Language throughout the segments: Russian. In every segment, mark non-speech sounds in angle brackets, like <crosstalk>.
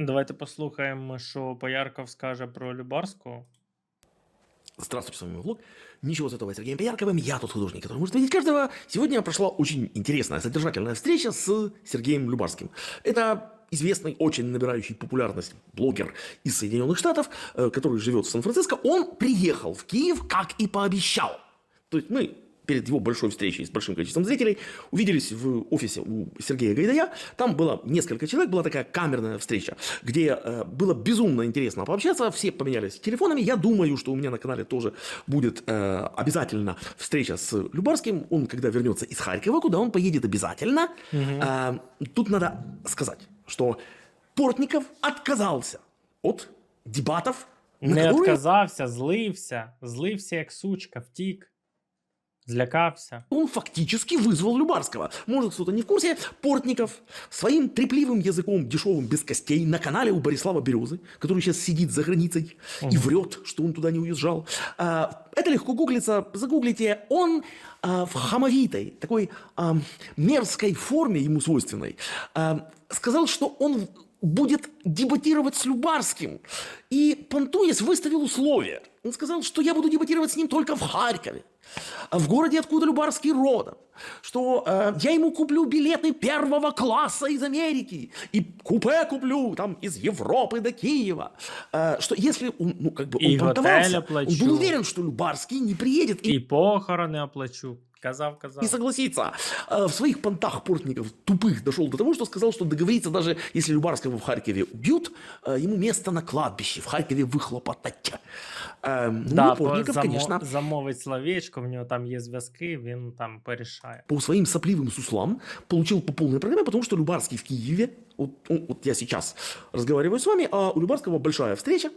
Давайте послухаємо, що Поярков скаже про Любарську. Здравствуйте, с вами влог. Ничего святого, Сергеем Поярковым. Я тот художник, который может видеть каждого. Сегодня прошла очень интересная, содержательная встреча с Сергеем Любарским. Это известный, очень набирающий популярность блогер из Соединенных Штатов, э, который живет в Сан-Франциско. Он приехал в Киев, как и пообещал. То есть мы перед его большой встречей с большим количеством зрителей увиделись в офисе у Сергея Гайдая. Там было несколько человек, была такая камерная встреча, где э, было безумно интересно пообщаться, все поменялись телефонами. Я думаю, что у меня на канале тоже будет э, обязательно встреча с Любарским. Он, когда вернется из Харькова, куда он поедет обязательно. Э, тут надо сказать, что Портников отказался от дебатов, Не которые відказався, злився, злився як сучка, втік, злякався. он фактически вызвал Любарского. Может, кто-то не в курсе, Портников своим трепливым языком, дешевым, без костей, на канале у Борислава Березы, который сейчас сидит за границей и врет, что он туда не уезжал. А, Это легко гуглится, загуглите. Он а, в хамовитой, такой а, мерзкой форме ему свойственной, сказал, что он будет дебатировать с Любарским. И Пантуес выставил условия. Он сказал, что я буду дебатировать с ним только в Харькове, в городе, откуда Любарский родом, что э, я ему куплю билеты первого класса из Америки и купе куплю там из Европы до Киева, Э, что если он, ну как бы он И понтовался, он был уверен, что Любарский не приедет и І похорони оплачу. Казав, казав. не согласится. А В своих понтах Портников тупых дошел до того, что сказал, что договориться даже если Любарского в Харькове убьют, э, ему место на кладбище в Харькове выхлопотать. Э, Ну, Да, Портников, замо- конечно, замовить словечко, в нього там є зв'язки, він там порішає. по своим сопливым суслам получил по полной программе, потому что Любарский в Киеве, вот, он- вот я сейчас разговариваю с вами, а у Любарского большая встреча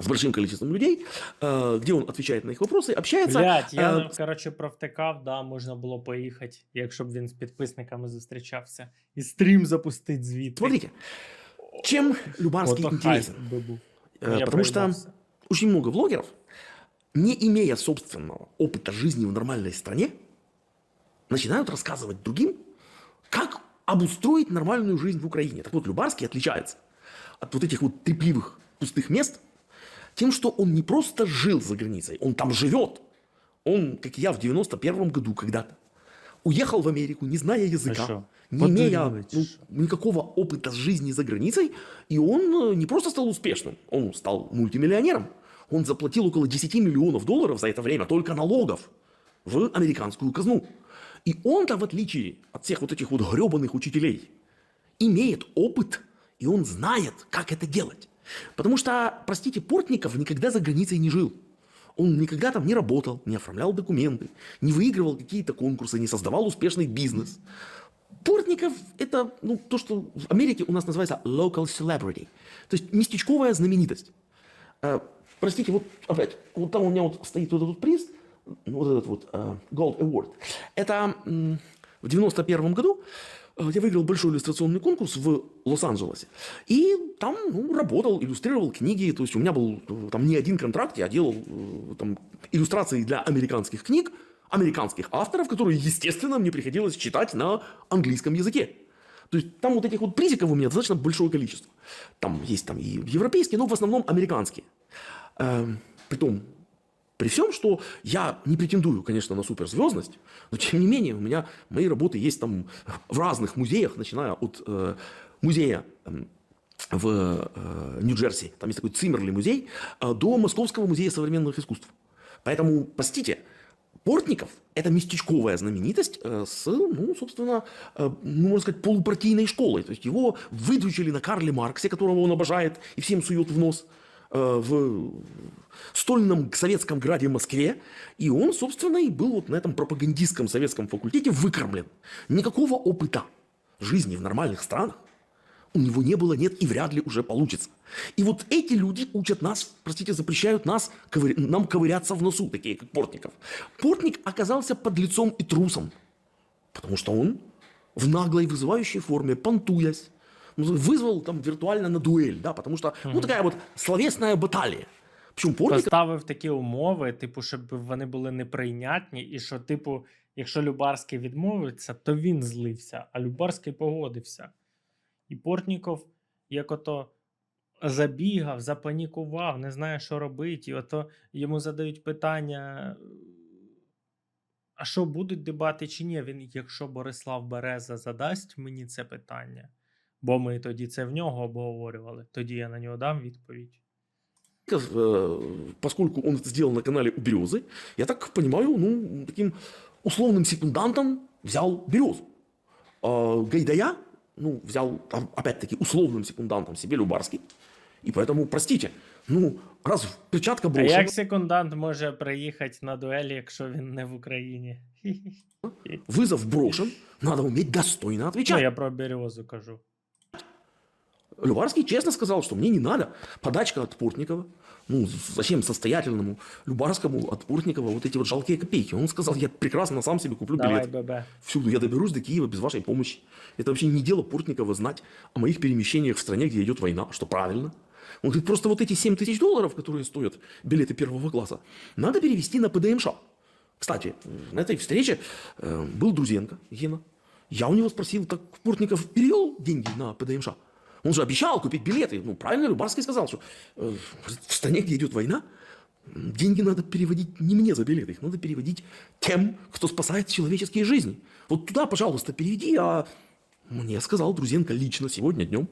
с большим количеством людей, э, где он отвечает на их вопросы, общается. Блять, я Е, коротше провтикав, да, можна було поїхати, якщо б він з підписниками зустрічався. І стрім запустить звідти. Смотрите, чем Любарский Ото интересен? хайп би був. Э, Ну, я потому что проїбався. очень много влогеров, не имея собственного опыта жизни в нормальной стране, начинают рассказывать другим, как обустроить нормальную жизнь в Украине. Так вот, Любарский отличается от вот этих вот трепливых пустых мест тем, что он не просто жил за границей, он там живет. Он, как и я в 91 году когда-то, уехал в Америку, не зная языка, шо, не имея ну, никакого опыта жизни за границей, и он э, не просто стал успешным, он стал мультимиллионером. Он заплатил около 10 миллионов долларов за это время только налогов в американскую казну. И он-то, в отличие от всех вот этих вот гребаных учителей, имеет опыт, и он знает, как это делать. Потому что, простите, Портников никогда за границей не жил. Он никогда там не работал, не оформлял документы, не выигрывал какие-то конкурсы, не создавал успешный бизнес. Портников – это ну, то, что в Америке у нас называется local celebrity, то есть местечковая знаменитость. Э, простите, вот опять, вот там у меня вот стоит вот этот приз, вот этот вот э, Gold Award. Это м, в 91 году э, я выиграл большой иллюстрационный конкурс в Лос-Анджелесе. И там ну, работал, иллюстрировал книги. То есть у меня был э, там не один контракт, я делал э, там, иллюстрации для американских книг, американских авторов, которые, естественно, мне приходилось читать на английском языке. То есть там вот этих вот призиков у меня достаточно большое количество. Там есть там и европейские, но в основном американские. Эм, Притом, при всем, что я не претендую, конечно, на суперзвездность, но тем не менее у меня мои работы есть там в разных музеях, начиная от э, музея эм, в э, Нью-Джерси, там есть такой Циммерли музей, э, до Московского музея современных искусств. Поэтому, простите, Портников – это местечковая знаменитость э, с, ну, собственно, э, ну, можно сказать, полупартийной школой. То есть его выключили на Карле Марксе, которого он обожает и всем сует в нос, э, в стольном советском граде Москве. И он, собственно, и был вот на этом пропагандистском советском факультете выкормлен. Никакого опыта жизни в нормальных странах у него не было, нет и вряд ли уже получится. И вот эти люди учат нас, простите, запрещают нас, ковыря- нам ковыряться в носу, такие как Портников. Портник оказался подлецом и трусом, потому что он в наглой вызывающей форме, понтуясь, вызвал там виртуально на дуэль, да, потому что, ну, такая вот словесная баталия. Поставив такі умови, типу, щоб вони були неприйнятні, і що, типу, якщо Любарський відмовиться, то він злився, а Любарський погодився. І Портніков як ото забігав, запанікував, не знає, що робити, і ото йому задають питання. А що будуть дебати чи ні? Він, якщо Борислав Береза задасть мені це питання, бо ми тоді це в нього обговорювали, тоді я на нього дам відповідь. э, поскольку он это сделал на канале у Березы, я так понимаю, ну, таким условным секундантом взял Березу. А Гайдая, ну, взял, там, опять-таки, условным секундантом себе Любарский. И поэтому, простите, ну, раз перчатка А брошена, як секундант може приїхати на дуелі, якщо він не в Україні? <laughs> вызов брошен, надо уметь достойно Ну, отвечать. я про березу кажу. Любарский честно сказал, что мне не надо подачка от Портникова. Ну, зачем состоятельному Любарскому от Портникова вот эти вот жалкие копейки? Он сказал, я прекрасно сам себе куплю Давай, билет. ББ. Всюду я доберусь до Киева без вашей помощи. Это вообще не дело Портникова знать о моих перемещениях в стране, где идет война, что правильно. Он говорит, просто вот эти 7 тысяч долларов, которые стоят билеты первого класса, надо перевести на ПДМШ. Кстати, на этой встрече э, был Друзенко, Гена. Я у него спросил, так Портников перевел деньги на ПДМШ? Он же обещал купить билеты. Ну, правильно Любарский сказал, что э, в стране, где идет война, деньги надо переводить не мне за билеты, их надо переводить тем, кто спасает человеческие жизни. Вот туда, пожалуйста, переведи, а мне сказал Друзенко лично сегодня днем,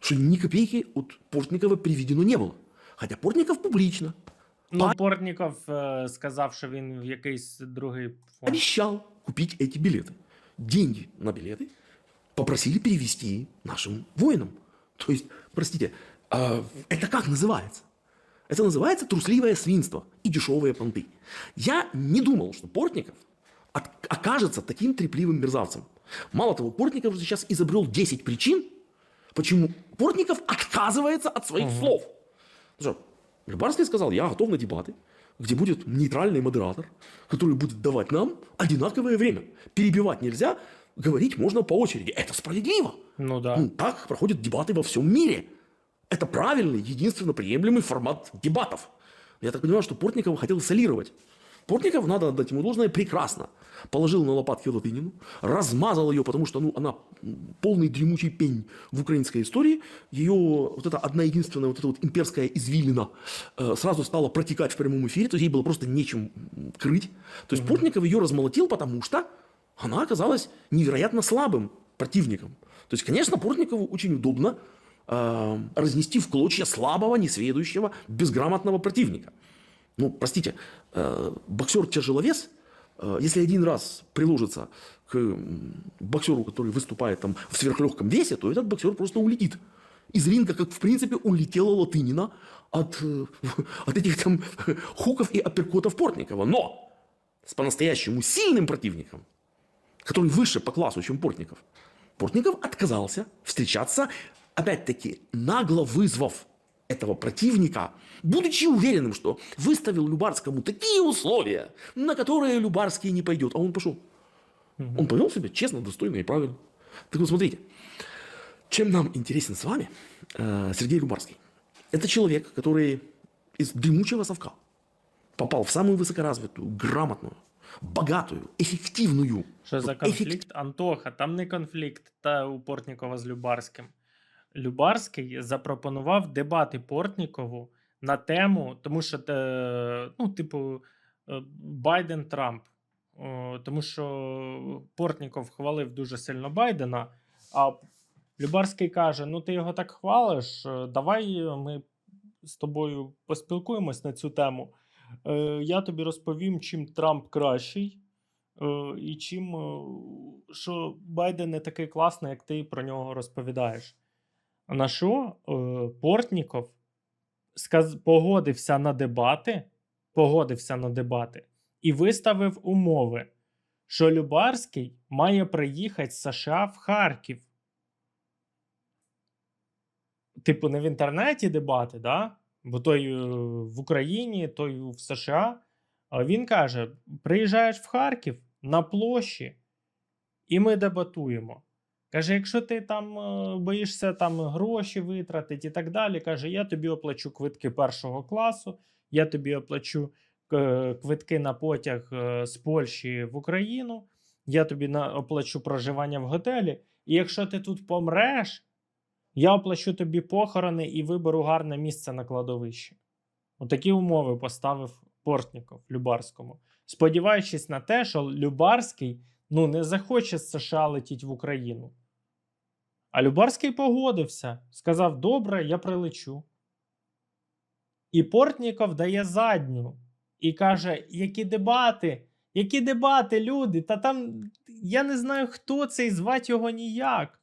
что ни копейки от Портникова переведено не было. Хотя Портников публично Ну, Портніков е, сказав, що він в якийсь другий фонд. обещал купить эти билеты. Деньги на билеты попросили перевести нашим воинам. То есть, простите, а это как называется? Это называется трусливое свинство и дешевые понты. Я не думал, что Портников от- окажется таким трепливым мерзавцем. Мало того, Портников же сейчас изобрел 10 причин, почему Портников отказывается от своих слов. Ну что, Любарский сказал, я готов на дебаты, где будет нейтральный модератор, который будет давать нам одинаковое время. Перебивать нельзя, говорить можно по очереди. Это справедливо. Ну да. Ну, так проходят дебаты во всем мире. Это правильный, единственно приемлемый формат дебатов. Я так понимаю, что Портникова хотел солировать. Портников, надо отдать ему должное, прекрасно. Положил на лопатки Латынину, размазал ее, потому что ну, она полный дремучий пень в украинской истории. Ее вот эта одна единственная вот эта вот имперская извилина э, сразу стала протекать в прямом эфире, то есть ей было просто нечем крыть. То есть Портников ее размолотил, потому что она оказалась невероятно слабым противником. То есть, конечно, Портникову очень удобно э, разнести в клочья слабого, несведущего, безграмотного противника. Ну, простите, э, боксер-тяжеловес, э, если один раз приложится к боксеру, который выступает там в сверхлегком весе, то этот боксер просто улетит из ринга, как в принципе улетела Латынина от, э, <laughs> от этих там <laughs> хуков и апперкотов Портникова. Но с по-настоящему сильным противником, который выше по классу, чем Портников, Портников отказался встречаться, опять-таки, нагло вызвав этого противника, будучи уверенным, что выставил Любарскому такие условия, на которые Любарский не пойдет. А он пошел. Он повел себя честно, достойно и правильно. Так вот, смотрите, чем нам интересен с вами э, Сергей Любарский? Это человек, который из дремучего совка попал в самую высокоразвитую, грамотную, богатую, эффективную. Що за конфлікт? Антоха, там не конфлікт та у Портнікова з Любарським. Любарський запропонував дебати Портнікову на тему, тому що, е, ну, типу, е, Байден Трамп. Тому що Портніков хвалив дуже сильно Байдена, а Любарський каже: Ну, ти його так хвалиш, е, давай ми з тобою поспілкуємось на цю тему. Е, Я тобі розповім, чим Трамп кращий. Е, і чим е, що Байден не такий класний, як ти про нього розповідаєш. На що Портніков погодився на дебати, погодився на дебати і виставив умови, що Любарський має приїхати з США в Харків. Типу, не в інтернеті дебати, да? Бо той е, в Україні, той в США. Він каже: приїжджаєш в Харків на площі, і ми дебатуємо. Каже, якщо ти там е, боїшся там гроші витратити і так далі, каже, я тобі оплачу квитки першого класу, я тобі оплачу е, квитки на потяг з Польщі в Україну, я тобі оплачу проживання в готелі. І якщо ти тут помреш, Я оплачу тобі похорони і виберу гарне місце на кладовищі. Отакі умови поставив Портніков Любарському, сподіваючись на те, що Любарський ну, не захоче з США летіти в Україну. А Любарський погодився, сказав: Добре, я прилечу. І Портніков дає задню і каже: Які дебати? Які дебати, люди? Та там я не знаю, хто це, і звати його ніяк.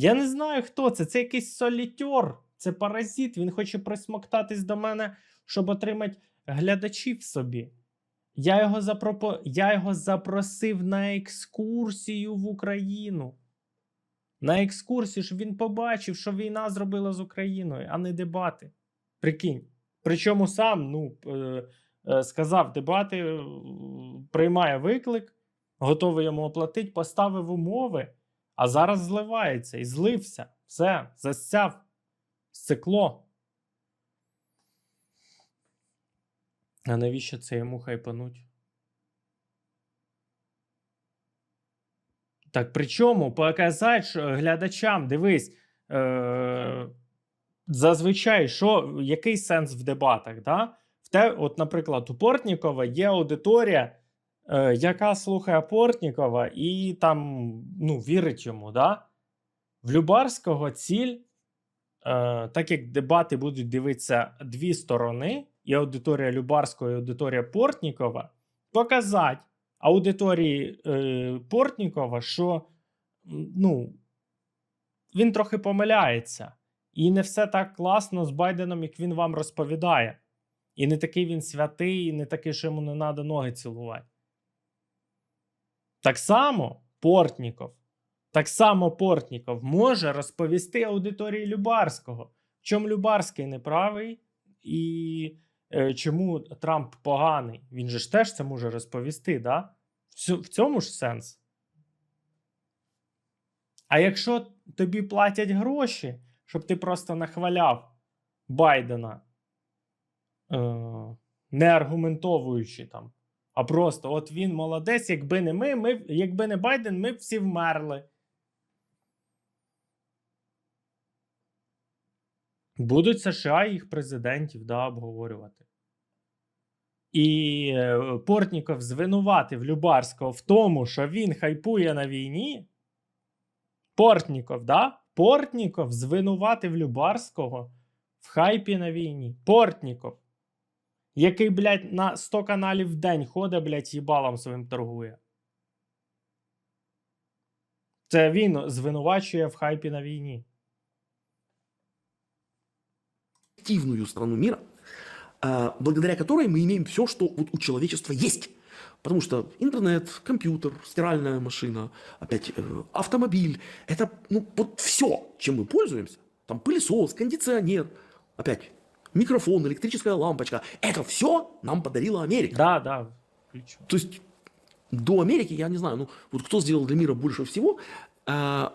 Я не знаю, хто це. Це якийсь солітьор, це паразит. Він хоче присмоктатись до мене, щоб отримати глядачів собі. Я його, запропо... Я його запросив на екскурсію в Україну. На екскурсію, щоб він побачив, що війна зробила з Україною, а не дебати. Прикинь. Причому сам ну, е, е, сказав, дебати е, приймає виклик, готовий йому оплатити, поставив умови, а зараз зливається і злився. Все, засяв, стекло. А навіщо це йому хайпануть? Так причому показати глядачам, дивись, е- зазвичай, що, який сенс в дебатах? Да? В те, от, наприклад, у Портнікова є аудиторія, яка слухає Портнікова і там ну, вірить йому. Да? В Любарського ціль, е- так як дебати будуть дивитися дві сторони, і аудиторія Любарського, і аудиторія Портнікова, показати аудиторії е, Портнікова, що ну, він трохи помиляється. І не все так класно з Байденом, як він вам розповідає. І не такий він святий, і не такий, що йому не треба ноги цілувати. Так само Портніков, так само Портніков може розповісти аудиторії Любарського, в чому Любарський неправий і е, чому Трамп поганий. Він же ж теж це може розповісти, да? В, цьому ж сенс. А якщо тобі платять гроші, щоб ти просто нахваляв Байдена, е, не аргументовуючи там, а просто от він молодець, якби не ми, ми, якби не Байден, ми б всі вмерли. Будуть США їх президентів да, обговорювати. І е, Портніков звинуватив Любарського в тому, що він хайпує на війні. Портніков, да? Портніков звинуватив Любарського в хайпі на війні. Портніков, який, блядь, на 100 каналів в день ходить, блядь, їбалом своїм торгує. Це він звинувачує в хайпі на війні. активную страну мира, а, благодаря которой мы имеем все, что вот у человечества есть. Потому что интернет, компьютер, стиральная машина, опять э, автомобиль, это ну, вот все, чем мы пользуемся. Там пылесос, кондиционер, опять микрофон, электрическая лампочка. Это все нам подарила Америка. Да, да, включу. То есть до Америки, я не знаю, ну вот кто сделал для мира больше всего, а,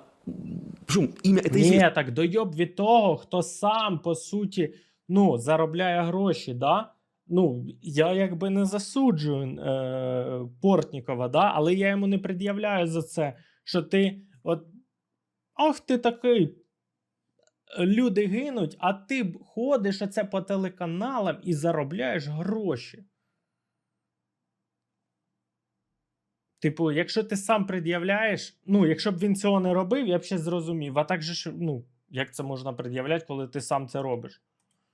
причем имя это Ні, известно. так дойоб від того, хто сам по суті ну, заробляє гроші, да? Ну, я якби не засуджую е, Портнікова, да? але я йому не пред'являю за це, що ти от ах ти такий. Люди гинуть, а ти б ходиш оце по телеканалам і заробляєш гроші. Типу, якщо ти сам пред'являєш, ну, якщо б він цього не робив, я б ще зрозумів. А так же ж, ну, як це можна пред'являти, коли ти сам це робиш?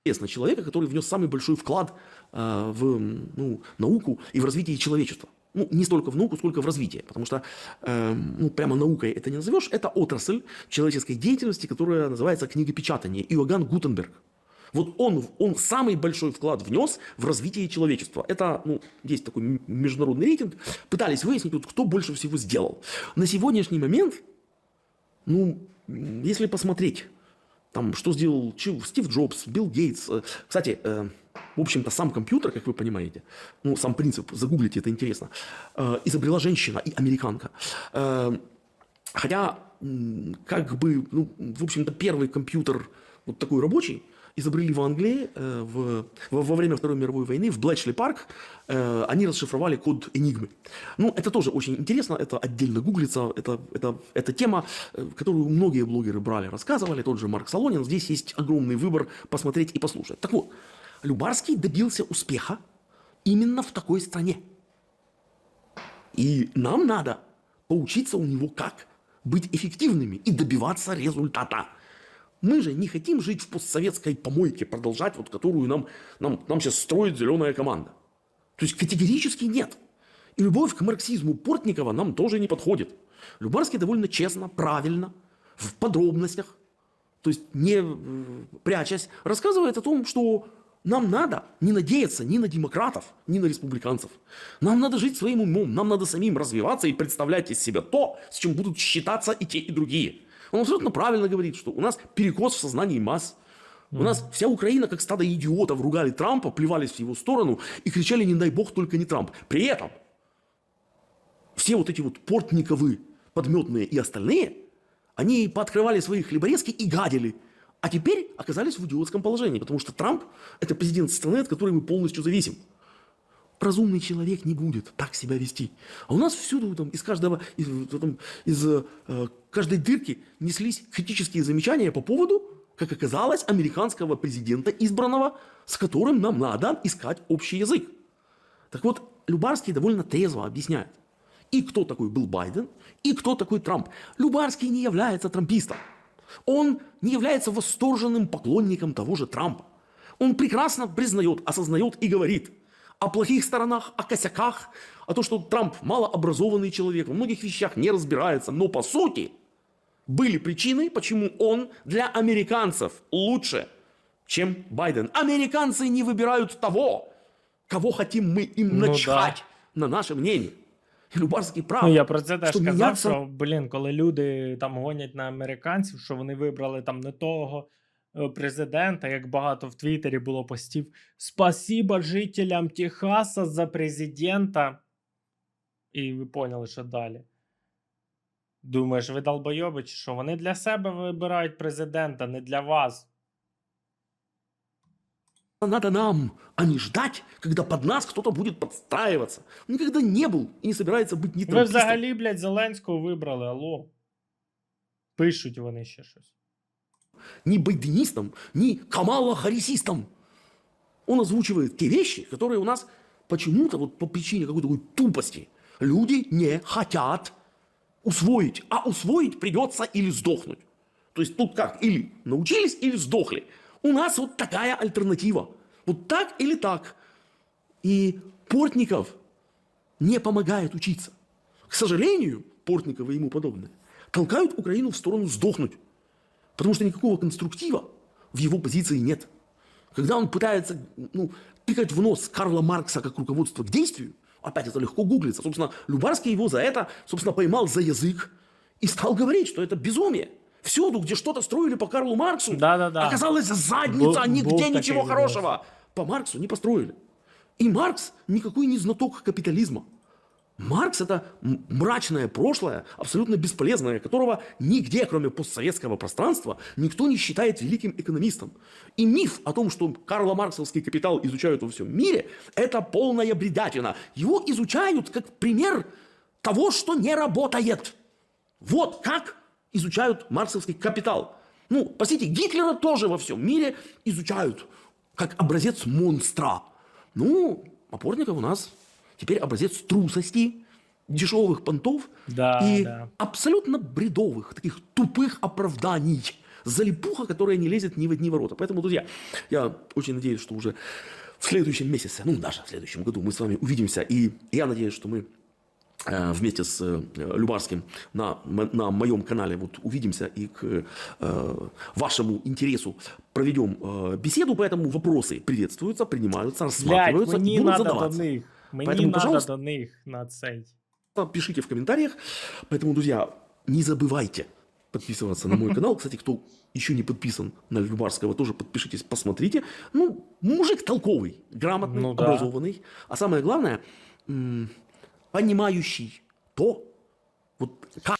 известно человека, который внес самый большой вклад э, в м, ну, науку и в развитие человечества. Ну, не столько в науку, сколько в развитие. Потому что, э, ну, прямо наукой это не назовешь. Это отрасль человеческой деятельности, которая называется книгопечатание. Иоганн Гутенберг. Вот он, он самый большой вклад внес в развитие человечества. Это, ну, есть такой международный рейтинг. Пытались выяснить, вот, кто больше всего сделал. На сегодняшний момент, ну, если посмотреть там, что сделал Стив Джобс, Билл Гейтс. Э, Кстати, э, в общем-то, сам компьютер, как вы понимаете, ну, сам принцип, загуглите, это интересно, э, изобрела женщина и американка. Э, Хотя, как бы, ну, в общем-то, первый компьютер вот такой рабочий изобрели в Англии э, в, во, во время Второй мировой войны в Блэчли парк. э, они расшифровали код Энигмы. Ну, это тоже очень интересно, это отдельно гуглится, это, это, это тема, э, которую многие блогеры брали, рассказывали, тот же Марк Солонин. Здесь есть огромный выбор посмотреть и послушать. Так вот, Любарский добился успеха именно в такой стране. И нам надо поучиться у него как быть эффективными и добиваться результата. Мы же не хотим жить в постсоветской помойке, продолжать, вот которую нам, нам, нам сейчас строит зеленая команда. То есть категорически нет. И любовь к марксизму Портникова нам тоже не подходит. Любарский довольно честно, правильно, в подробностях, то есть не прячась, рассказывает о том, что нам надо не надеяться ни на демократов, ни на республиканцев. Нам надо жить своим умом, нам надо самим развиваться и представлять из себя то, с чем будут считаться и те, и другие. Он абсолютно правильно говорит, что у нас перекос в сознании масс. У нас вся Украина, как стадо идиотов, ругали Трампа, плевались в его сторону и кричали, не дай бог, только не Трамп. При этом все вот эти вот портниковы, подметные и остальные, они пооткрывали свои хлеборезки и гадили. А теперь оказались в идиотском положении, потому что Трамп – это президент страны, от которой мы полностью зависим. Разумный человек не будет так себя вести. А у нас всюду, там, из, каждого, из, там, из э, каждой дырки неслись критические замечания по поводу, как оказалось, американского президента избранного, с которым нам надо искать общий язык. Так вот, Любарский довольно трезво объясняет, и кто такой был Байден, и кто такой Трамп. Любарский не является трампистом. Он не является восторженным поклонником того же Трампа. Он прекрасно признает, осознает и говорит о плохих сторонах, о косяках, о том, что Трамп малообразованный человек, во многих вещах не разбирается, но по сути были причины, почему он для американцев лучше, чем Байден. Американцы не выбирают того, кого хотим мы им Ну начать на наше мнение. І Любарський прав. Ну, я про це теж що казав, мінятися- що, блін, коли люди там гонять на американців, що вони вибрали там не того е, президента, як багато в Твіттері було постів. Спасіба жителям Техаса за президента. І ви поняли, що далі. Думаєш, ви долбойоби, що? Вони для себе вибирають президента, не для вас. Надо нам, а не ждать, когда под нас кто-то будет подстраиваться. Он никогда не был и не собирается быть ни Ви взагалі, блядь, Зеленського вибрали, алло. Пишуть вони ще щось. ни байденистом, ни Камала Харрисистом. Он озвучивает те вещи, которые у нас почему-то вот по причине какой-то такой тупости люди не хотят усвоить. А усвоить придется или сдохнуть. То есть тут как? Или научились, или сдохли. У нас вот такая альтернатива. Вот так или так. И Портников не помогает учиться. К сожалению, Портников и ему подобные толкают Украину в сторону сдохнуть. Потому что никакого конструктива в его позиции нет. Когда он пытается ну, тыкать в нос Карла Маркса как руководство к действию, опять это легко гуглится. Собственно, Любарский его за это, собственно, поймал за язык и стал говорить, что это безумие. Всюду, где что-то строили по Карлу Марксу, Да-да-да. оказалась задница, Был- нигде был ничего хорошего. По Марксу не построили. И Маркс никакой не знаток капитализма. Маркс это мрачное прошлое, абсолютно бесполезное, которого нигде, кроме постсоветского пространства, никто не считает великим экономистом. И миф о том, что Карла Марксовский капитал изучают во всем мире, это полная бредятина. Его изучают как пример того, что не работает. Вот как изучают марксовский капитал. Ну, простите, Гитлера тоже во всем мире изучают как образец монстра. Ну, опорников у нас теперь образец трусости, дешевых понтов Да, и да. абсолютно бредовых, таких тупых оправданий. Залипуха, которая не лезет ни в одни ворота. Поэтому, друзья, я очень надеюсь, что уже в следующем месяце, ну, даже в следующем году мы с вами увидимся. И я надеюсь, что мы вместе с э, Любарским на, на моем канале вот увидимся и к э, вашему интересу проведем э, беседу, поэтому вопросы приветствуются, принимаются, Блядь, рассматриваются мені и будут надо до задаваться. них. Мені Поэтому, надо пожалуйста. до них на цей. Пишите в комментариях. Поэтому, друзья, не забывайте подписываться на мой <laughs> канал. Кстати, кто еще не подписан на Любарского, тоже подпишитесь, посмотрите. Ну, мужик толковый, грамотный, Ну да. образованный. А самое главное, понимающий то, вот как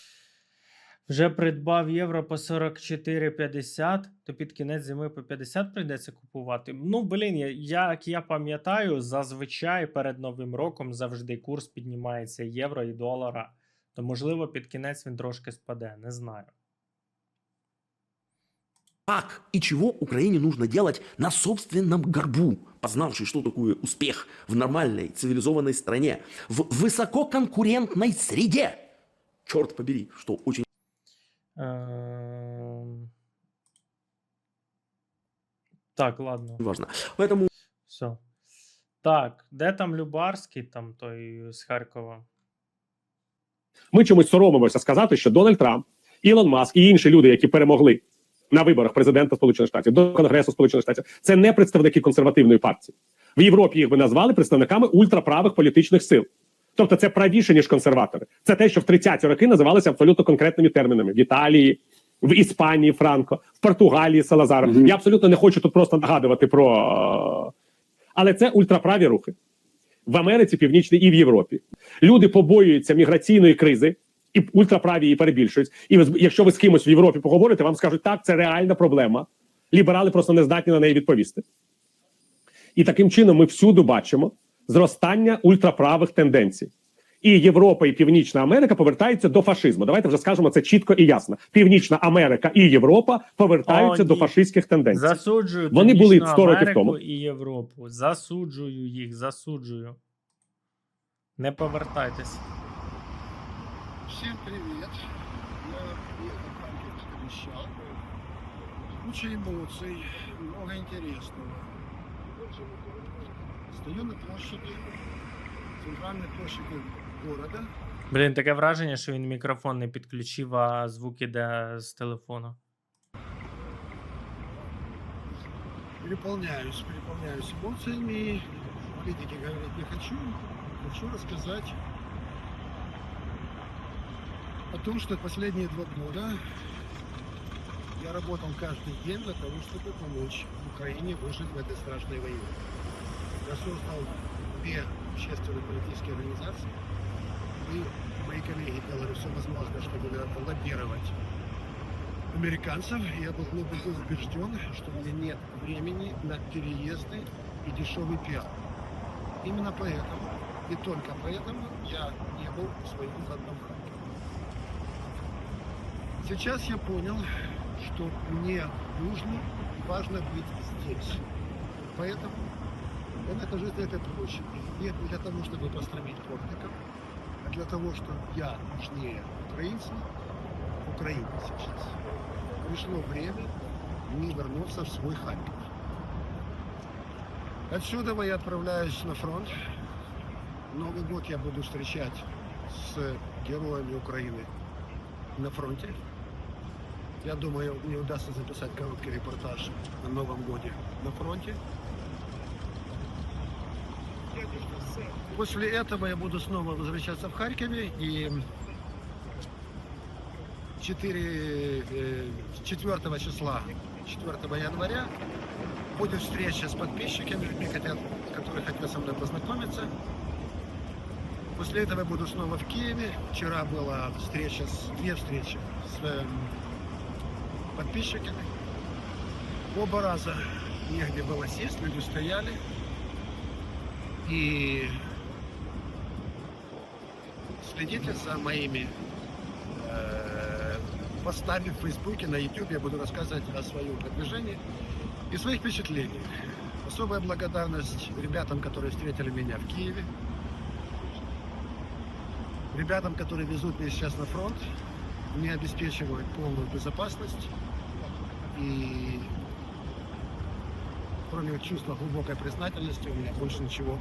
Вже придбав євро по 44,50, то під кінець зими по 50 прийдеться купувати. Ну, блін, як я пам'ятаю, зазвичай перед Новим роком завжди курс піднімається євро і долара. То, можливо, під кінець він трошки спаде, не знаю. Как и чего Украине нужно делать на собственном горбу, познавший, что такое успех в нормальной, цивилизованной стране, в высококонкурентной среде. Черт побери, что очень. Так, ладно. важно. Поэтому Все. Так, де там Любарський, там той з Харкова? Ми чомусь соромимося сказати, що Дональд Трамп, Ілон Маск і інші люди, які перемогли на виборах президента Сполучених Штатів до Конгресу Сполучених Штатів, це не представники консервативної партії. В Європі їх би назвали представниками ультраправих політичних сил. Тобто, це правіше ніж консерватори. Це те, що в 30-ті роки називалося абсолютно конкретними термінами в Італії. В Іспанії Франко, в Португалії Салазар. Мгм. Я абсолютно не хочу тут просто нагадувати про. Але це ультраправі рухи в Америці, Північній і в Європі. Люди побоюються міграційної кризи, і ультраправі її перебільшують. І якщо ви з кимось в Європі поговорите, вам скажуть, так, це реальна проблема. Ліберали просто не здатні на неї відповісти. І таким чином ми всюди бачимо зростання ультраправих тенденцій. І Європа і Північна Америка повертаються до фашизму. Давайте вже скажемо це чітко і ясно. Північна Америка і Європа повертаються О, до фашистських тенденцій. Засуджую Вони були Північну 100 років тому. і Європу. Засуджую їх, засуджую. Не повертайтесь. Всем привет. Я приехал в обещал. Куча эмоций, много интересного. Стою на площади, центральной площади города. Блін, таке враження, що він мікрофон не підключив, а звук іде з телефону. Переполняюсь, переполняюсь эмоциями. Политики говорить не хочу. Хочу рассказать о том, что последние два года я работал каждый день для того, чтобы помочь Украине выжить в этой страшной войне. Я создал две общественные политические организации. И мои коллеги делали все возможное, чтобы лоббировать американцев. Я был глубоко убежден, что у меня нет времени на переезды и дешевый пиар. Именно поэтому и только поэтому я не был в своем родном Харькове. Сейчас я понял, что мне нужно и важно быть здесь. Поэтому я нахожусь на этой площади не для того, чтобы построить портиков, а для того, что я нужнее украинцам, Украине сейчас. Пришло время мне вернуться в свой Харьков. Отсюда я отправляюсь на фронт. Новый год я буду встречать с героями Украины на фронте. Я думаю, мне удастся записать короткий репортаж о Новом годе на фронте. После этого я буду снова возвращаться в Харькове и 4, э, 4 числа, 4 января будет встреча с подписчиками, людьми, хотят, которые хотят со мной познакомиться. После этого я буду снова в Киеве. Вчера была встреча, с, две встречи с э, подписчиками. Оба раза негде было сесть, люди стояли. И следите за моими э, постами в Фейсбуке, на YouTube. Я буду рассказывать о своем продвижении и своих впечатлениях. Особая благодарность ребятам, которые встретили меня в Киеве. Ребятам, которые везут меня сейчас на фронт. Мне обеспечивают полную безопасность. И кроме чувства глубокой признательности, у меня больше ничего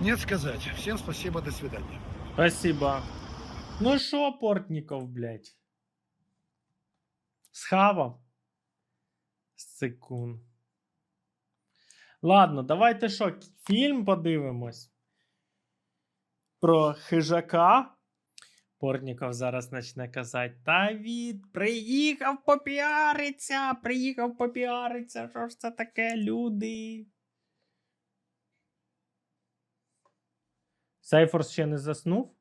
нет сказать. Всем спасибо, до свидания. Спасибо. Ну що, Портніков, блядь? Схавав? Секунд. Ладно, давайте що, фільм подивимось. Про хижака. Портніков зараз почне казати, та від приїхав попіариться, приїхав попіариться, що ж це таке, люди. Сайфорс ще не заснув?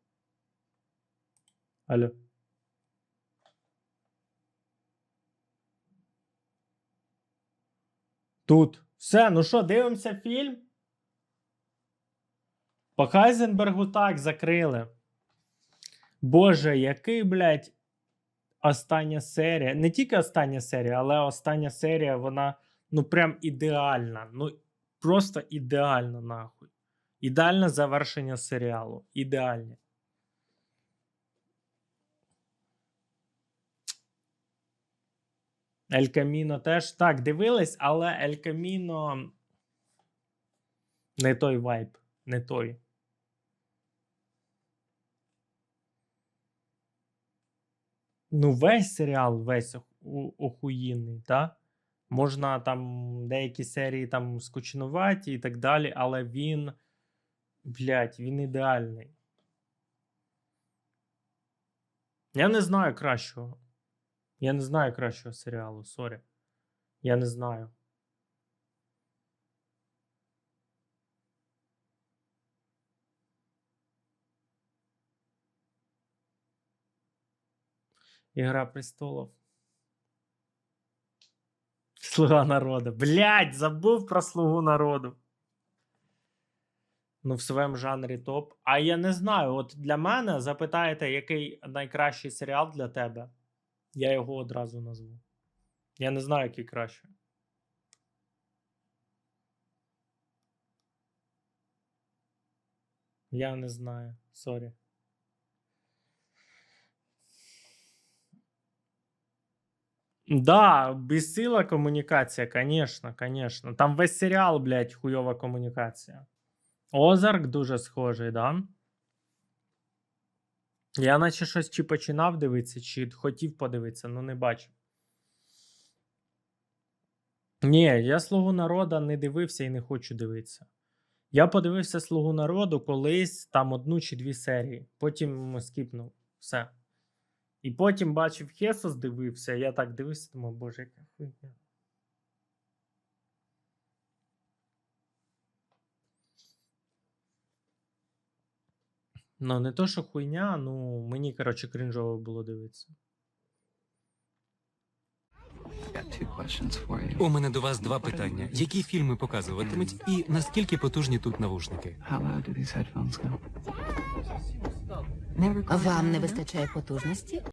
Алло. Тут. Все, ну що, дивимося фільм? По Хайзенбергу так закрили. Боже, який, блядь, остання серія. Не тільки остання серія, але остання серія, вона ну прям ідеальна. Ну, просто ідеальна, нахуй. Ідеальне завершення серіалу. Ідеальне. Ель Каміно теж так дивились, але Ель Каміно не той вайб, не той. Ну, весь серіал, весь охуєнний, так? та? Можна там деякі серії там скучнуваті і так далі, але він, блядь, він ідеальний. Я не знаю кращого. Я не знаю кращого серіалу, сорі. Я не знаю. Ігра престолов. Слуга народу. Блять, забув про слугу народу. Ну, в своєму жанрі топ. А я не знаю. От для мене запитаєте, який найкращий серіал для тебе? Я його одразу назву. Я не знаю, який краще. Я не знаю. Сорі. Да, бессила коммуникация, конечно, конечно. Там весь серіал, блядь, хуйова комунікація. Озарк дуже схожий, да? Я наче щось чи починав дивитися, чи хотів подивитися, ну не бачив. Ні, я Слугу народа не дивився і не хочу дивитися. Я подивився Слугу народу колись там одну чи дві серії. Потім скіпнув. Все. І потім бачив Хесус, дивився. Я так дивився, думаю, боже, яка хуйня. Ну, не то, що хуйня, ну мені, коротше, крінжово було дивитися. У мене до вас два питання: які фільми показуватимуть, і наскільки потужні тут навушники? Вам не вистачає потужності?